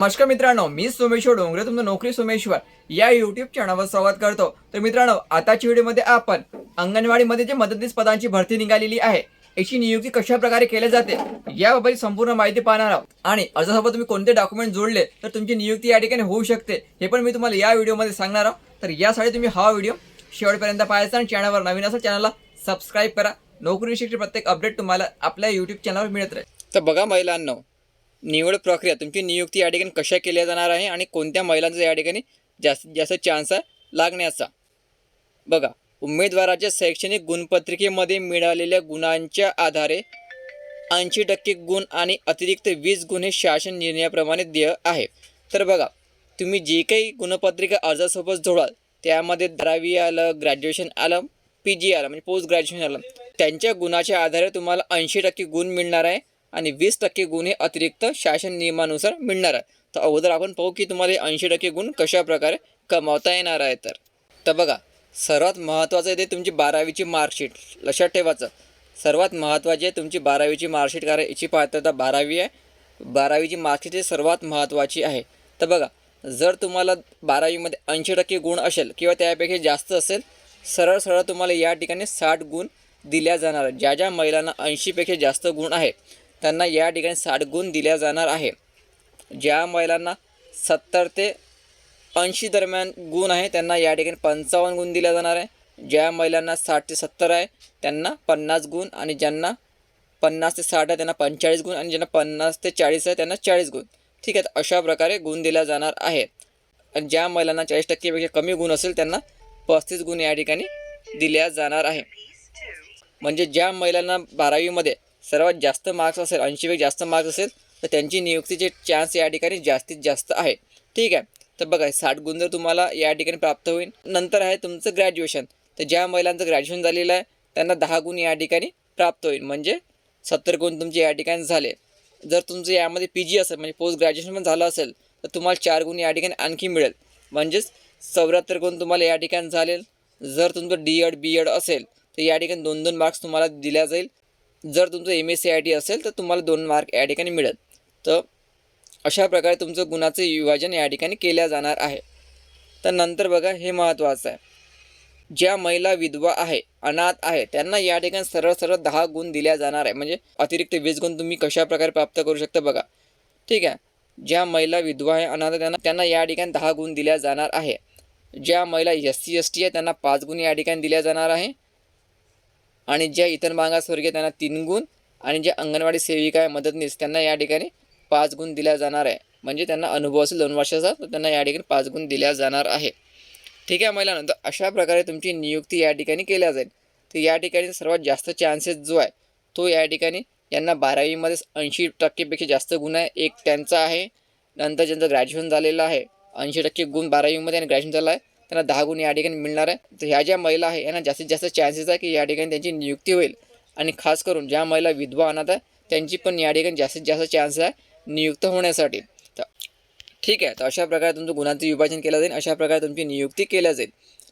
नमस्कार मित्रांनो मी सोमेश्वर डोंगरे तुमचं नोकरी सोमेश्वर. या युट्यूब चॅनलवर स्वागत करतो. तर मित्रांनो आताच्या व्हिडिओमध्ये आपण अंगणवाडीमध्ये जे मदतनीस पदांची भरती निघालेली आहे याची नियुक्ती कशा प्रकारे केली जाते याबाबत संपूर्ण माहिती पाहणार आहोत. आणि अर्जासोबत तुम्ही कोणते डॉक्युमेंट जोडले तर तुमची नियुक्ती या ठिकाणी होऊ शकते हे पण मी तुम्हाला या व्हिडिओमध्ये सांगणार आहोत. तर यासाठी तुम्ही हा व्हिडिओ शेवटपर्यंत पाहायचा आणि चॅनलवर नवीन असेल चॅनलला सबस्क्राईब करा. नोकरीविषयीची प्रत्येक अपडेट तुम्हाला आपल्या युट्यूब चॅनलवर मिळत राहील. तर बघा महिलांना निवड प्रक्रिया तुमची नियुक्ती या ठिकाणी कशा केल्या जाणार आहे आणि कोणत्या महिलांचा या ठिकाणी जास्तीत जास्त चान्स आहे लागण्याचा? बघा उमेदवाराच्या शैक्षणिक गुणपत्रिकेमध्ये मिळालेल्या गुणांच्या आधारे ऐंशी टक्के गुण आणि अतिरिक्त वीस गुण हे शासन निर्णयाप्रमाणे देय आहे. तर बघा तुम्ही जे काही गुणपत्रिका अर्जासोबत जोडाल त्यामध्ये दहावी आलं ग्रॅज्युएशन आलं पी जी आलं म्हणजे पोस्ट ग्रॅज्युएशन आलं त्यांच्या गुणाच्या आधारे तुम्हाला ऐंशी टक्के गुण मिळणार आहे. आणि वीस टक्के गुण हे अतिरिक्त शासन नियमानुसार मिळणार आहे तर अगोदर आपण पाहू की तुम्हाला ऐंशी टक्के गुण कशाप्रकारे कमावता येणार आहे तर. तर बघा सर्वात महत्त्वाचं आहे ते तुमची बारावीची मार्कशीट. लक्षात ठेवायचं. सर्वात महत्त्वाची आहे तुमची बारावीची मार्कशीट कारण याची पात्रता बारावी आहे. बारावीची मार्कशीट ही सर्वात महत्त्वाची आहे. तर बघा जर तुम्हाला बारावीमध्ये ऐंशी टक्के गुण असेल किंवा त्यापेक्षा जास्त असेल सरळ सरळ तुम्हाला या ठिकाणी साठ गुण दिल्या जाणार ज्या ज्या महिलांना ऐंशीपेक्षा जास्त गुण आहे त्यांना या ठिकाणी साठ गुण दिल्या जाणार आहे. ज्या महिलांना सत्तर ते ऐंशी दरम्यान गुण आहे त्यांना या ठिकाणी पंचावन्न गुण दिल्या जाणार आहे. ज्या महिलांना साठ ते सत्तर आहे त्यांना पन्नास गुण आणि ज्यांना पन्नास ते साठ आहे त्यांना पंचेचाळीस गुण आणि ज्यांना पन्नास ते चाळीस आहे त्यांना चाळीस गुण. ठीक आहे अशा प्रकारे गुण दिल्या जाणार आहे. आणि ज्या महिलांना चाळीस टक्केपेक्षा कमी गुण असेल त्यांना पस्तीस गुण या ठिकाणी दिल्या जाणार आहे. म्हणजे ज्या महिलांना बारावीमध्ये सर्वात जास्त मार्क्स असेल ऐंशीपैकी जास्त मार्क्स असेल तर त्यांची नियुक्तीचे चान्स या ठिकाणी जास्तीत जास्त आहे ठीक आहे? तर बघा साठ गुण जर तुम्हाला या ठिकाणी प्राप्त होईल नंतर आहे तुमचं ग्रॅज्युएशन तर ज्या महिलांचं ग्रॅज्युएशन झालेलं आहे त्यांना दहा गुण या ठिकाणी प्राप्त होईल. म्हणजे सत्तर गुण तुमचे या ठिकाणी झाले. जर तुमचं यामध्ये पी जी असेल म्हणजे पोस्ट ग्रॅज्युएशन पण झालं असेल तर तुम्हाला चार गुण या ठिकाणी आणखी मिळेल. म्हणजेच चौऱ्याहत्तर गुण तुम्हाला या ठिकाणी झालेल. जर तुमचं डी एड बी एड असेल तर या ठिकाणी दोन दोन मार्क्स तुम्हाला दिल्या जाईल. जर तुमचं M S C I T असेल तर तुम्हाला दोन मार्क या ठिकाणी मिळेल. तर अशा प्रकारे तुमचं गुणाचं विभाजन या ठिकाणी केल्या जाणार आहे. तर नंतर बघा हे महत्त्वाचं आहे. ज्या महिला विधवा आहे अनाथ आहे त्यांना या ठिकाणी सरळ सरळ दहा गुण दिल्या जाणार आहे. म्हणजे अतिरिक्त वीस गुण तुम्ही कशा प्रकारे प्राप्त करू शकता बघा. ठीक आहे? ज्या महिला विधवा आहे अनाथ त्यांना त्यांना या ठिकाणी दहा गुण दिल्या जाणार आहे. ज्या महिला एस सी एस टी आहे त्यांना पाच गुण या ठिकाणी दिल्या जाणार आहे. आणि ज्या इतर मागासवर्गीय त्यांना तीन गुण आणि ज्या अंगणवाडी सेविका आहे मदतनीस त्यांना या ठिकाणी पाच गुण दिल्या जाणार आहे. म्हणजे त्यांना अनुभव असेल दोन वर्षाचा तर त्यांना या ठिकाणी पाच गुण दिल्या जाणार आहे. ठीक आहे महिलानंतर अशा प्रकारे तुमची नियुक्ती या ठिकाणी केल्या जाईल. तर या ठिकाणी सर्वात जास्त चान्सेस जो आहे तो या ठिकाणी यांना बारावीमध्ये ऐंशी टक्केपेक्षा जास्त गुण आहे. एक त्यांचा आहे नंतर ज्यांचं ग्रॅज्युएशन झालेलं आहे ऐंशी टक्के गुण बारावीमध्ये आणि ग्रॅज्युएशन झालं आहे. त्यांना दहा गुण या ठिकाणी मिळणार आहे. तर ह्या ज्या महिला आहे यांना जास्तीत जास्त चान्सेस आहे की या ठिकाणी त्यांची नियुक्ती होईल. आणि खास करून ज्या महिला विधवा अनाथ आहे त्यांची पण या ठिकाणी जास्तीत जास्त चान्स आहे नियुक्त होण्यासाठी. तर ठीक आहे तर अशा प्रकारे तुमचं गुणांचं विभाजन केलं जाईल अशा प्रकारे तुमची नियुक्ती केल्या जाईल.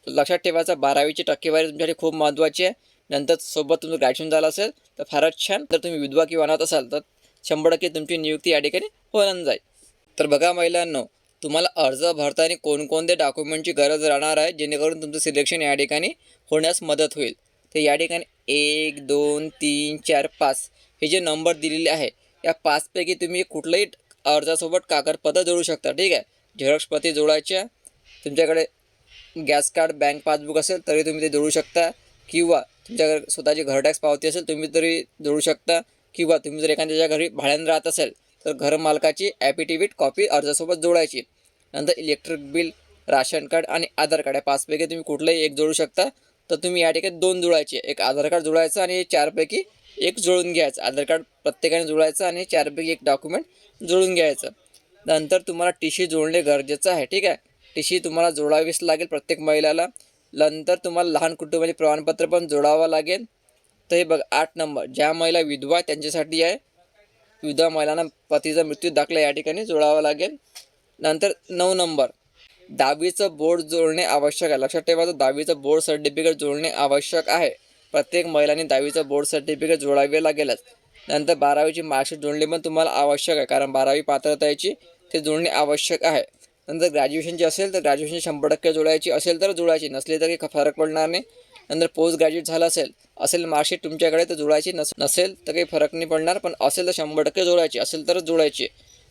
लक्षात ठेवायचा बारावीची टक्केवारी तुमच्यासाठी खूप महत्त्वाची आहे. नंतर सोबत तुमचं ग्रॅज्युएशन झालं असेल तर फारच छान. जर तुम्ही विधवा किंवा अनाथ असाल तर शंभर टक्के तुमची नियुक्ती या ठिकाणी होऊन जाईल. तर बघा महिलांनो तुम्हाला अर्ज भरताना कोणकोणते डॉक्युमेंटची गरज राहणार आहे जेणेकरून तुमचं सिलेक्शन या ठिकाणी होण्यास मदत होईल. तर या ठिकाणी एक दोन तीन चार पाच हे जे नंबर दिलेले आहे या पाचपैकी तुम्ही कुठलंही अर्जासोबत कागदपत्र जोडू शकता. ठीक आहे? झेरॉक्स प्रती जोडायच्या तुमच्याकडे गॅस कार्ड बँक पासबुक असेल तरी तुम्ही ते जोडू शकता. किंवा तुमच्याकडे स्वतःची घर टॅक्स पावती असेल तुम्ही तरी जोडू शकता. किंवा तुम्ही जर एखाद्याच्या घरी भाड्यानं राहत असेल तर घरमालकाची ॲपिटिव्हिट कॉपी अर्जासोबत जोडायची. नंतर इलेक्ट्रिक बिल राशन कार्ड आणि आधार कार्ड या पाचपैकी तुम्ही कुठलंही एक जोडू शकता. तर तुम्ही या ठिकाणी दोन जोडायचे. एक आधार कार्ड जोडायचं आणि चारपैकी एक जोडून घ्यायचं. आधार कार्ड प्रत्येकाने जोडायचं आणि चारपैकी एक डॉक्युमेंट जोडून घ्यायचं. नंतर तुम्हाला टी जोडणे गरजेचं आहे. ठीक आहे? टी तुम्हाला जोडावीच लागेल प्रत्येक महिलाला. नंतर तुम्हाला लहान कुटुंबाचे प्रमाणपत्र पण जोडावं लागेल. तर हे बघ आठ नंबर. ज्या महिला विधवा त्यांच्यासाठी आहे विधवा महिलांना पतीचा मृत्यू दाखला या ठिकाणी जोडावा लागेल. नंतर नऊ नंबर. दहावीचं बोर्ड जोडणे आवश्यक आहे. लक्षात ठेवायचं दहावीचं बोर्ड सर्टिफिकेट जोडणे आवश्यक आहे. प्रत्येक महिलांनी दहावीचं बोर्ड सर्टिफिकेट जोडावे लागेलच. नंतर बारावीची मार्कशीट जोडणे पण तुम्हाला आवश्यक आहे कारण बारावी पात्रताची ते जोडणे आवश्यक आहे. नंतर ग्रॅज्युएशनची असेल तर ग्रॅज्युएशन शंभर टक्के जोडायची असेल तर जोडायची नसली तरी काही फरक पडणार नाही. नंतर पोस्ट ग्रॅज्युएट झालं असेल असेल मार्कशीट तुमच्याकडे तर जोडायची नस नसेल तर काही फरक नाही पडणार पण असेल तर शंभर टक्के जोडायची असेल तरच जोडायची.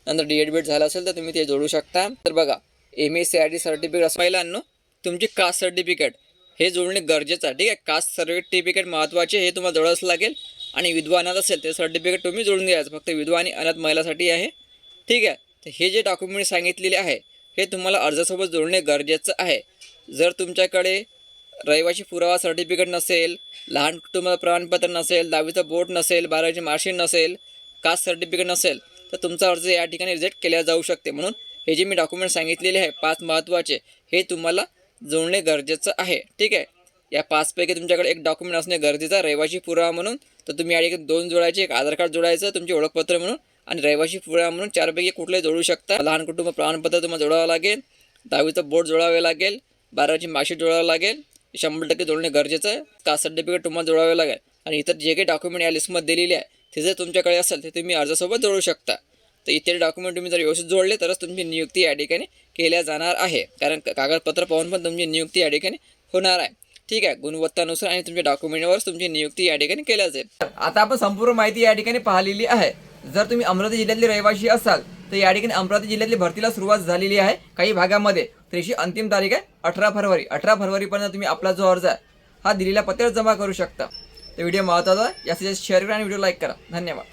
नंतर डी एड बीड झालं असेल तर तुम्ही ते जोडू शकता. तर बघा M S C I T certificate असं महिलांनो तुमची कास्ट सर्टिफिकेट हे जोडणे गरजेचं आहे. ठीक आहे कास्ट सर्टिफिकेट महत्त्वाचे हे तुम्हाला जोडावंच लागेल. आणि विधवा अनाथ असेल ते सर्टिफिकेट तुम्ही जोडून द्यायचं. फक्त विधवा आणि अनाथ महिलासाठी आहे. ठीक आहे तर हे जे डॉक्युमेंट सांगितलेले आहे हे तुम्हाला अर्जासोबत जोडणे गरजेचं आहे. जर तुमच्याकडे रहिवाशी पुरावा सर्टिफिकेट नसेल लहान कुटुंब प्रमाणपत्र नसेल दहावीचं बोर्ड नसेल बारावीची मार्कशीट नसेल कास्ट सर्टिफिकेट नसेल तर तुमचा अर्ज या ठिकाणी रिजेक्ट केला जाऊ शकते. म्हणून हे जे मी डॉक्युमेंट सांगितलेले आहे पाच महत्त्वाचे हे तुम्हाला जोडणे गरजेचं आहे. ठीक आहे? या पाचपैकी तुमच्याकडे एक डॉक्युमेंट असणे गरजेचं आहे रहिवाशी पुरावा म्हणून. तर तुम्ही या ठिकाणी दोन जोडायचे एक आधार कार्ड जोडायचं तुमचे ओळखपत्र म्हणून आणि रहिवाशी पुरावा म्हणून चारपैकी कुठले जोडू शकता. लहान कुटुंब प्रमाणपत्र तुम्हाला जोडावं लागेल दहावीचं बोर्ड जोडावे लागेल बारावीची मार्कशीट जोडावं लागेल शंभर टक्के जोडणे गरजेचं आहे. कास्ट सर्टिफिकेट तुम्हाला जोडावे लागेल? आणि इतर जे काही डॉक्युमेंट या लिस्टमध्ये दिलेले आहे ते जर तुमच्याकडे असेल तर तुम्ही अर्जासोबत जोडू शकता. तर इतर डॉक्युमेंट तुम्ही जर व्यवस्थित जोडले तरच तुमची नियुक्ती या ठिकाणी केल्या जाणार आहे. कारण कागदपत्र पाहून पण तुमची नियुक्ती या ठिकाणी होणार आहे. ठीक आहे गुणवत्तानुसार आणि तुमच्या डॉक्युमेंटवरच तुमची नियुक्ती या ठिकाणी केल्या जाईल. आता आपण संपूर्ण माहिती या ठिकाणी पाहिलेली आहे. जर तुम्ही अमरावती जिल्ह्यातले रहिवासी असाल तर या ठिकाणी अमरावती जिल्ह्यातली भरतीला सुरुवात झालेली आहे काही भागामध्ये. त्याची अंतिम तारीख आहे अठरा फरवरी. अठरा फरवरीपर्यंत तुम्ही आपला जो अर्ज आहे हा दिलेल्या पत्त्यावर जमा करू शकता. तर व्हिडिओ महत्त्वाचा आहे. जास्तीत जास्त शेअर करा आणि व्हिडिओ लाईक करा. धन्यवाद.